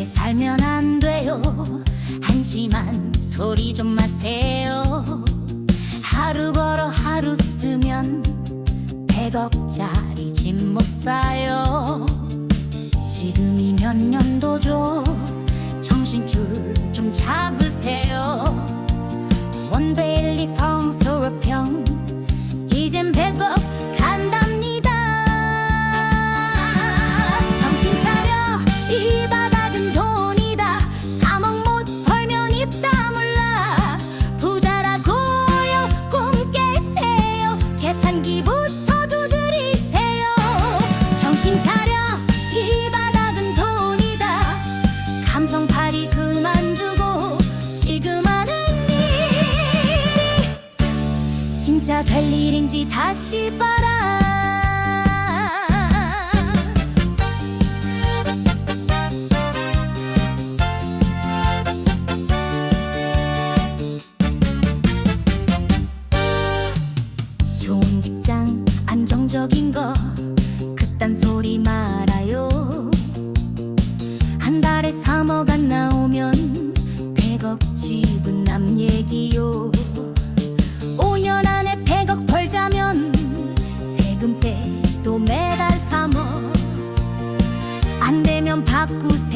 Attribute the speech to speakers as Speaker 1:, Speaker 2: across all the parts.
Speaker 1: 이렇게 살면 안 돼요. 한심한 소리 좀 마세요. 하루 벌어 하루 쓰면 100억짜리 집 못 사요. 지금이 몇 년도죠? 정신줄 좀 잡으세요. 원베일 될 일인지 다시 봐라. 좋은 직장 안정적인 거 빼도 매달 3억 안 되면 바꾸세요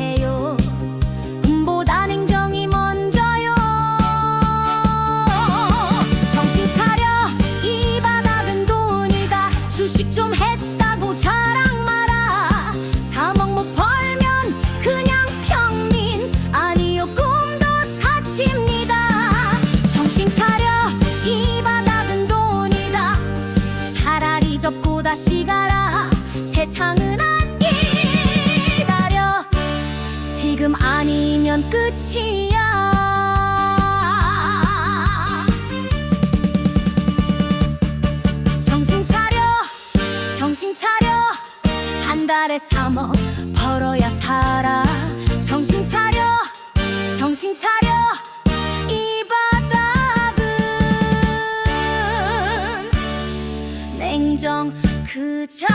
Speaker 1: 아니면 끝이야. 정신 차려 정신 차려. 한 달에 3억 벌어야 살아. 정신 차려 정신 차려. 이 바닥은 냉정 그 자체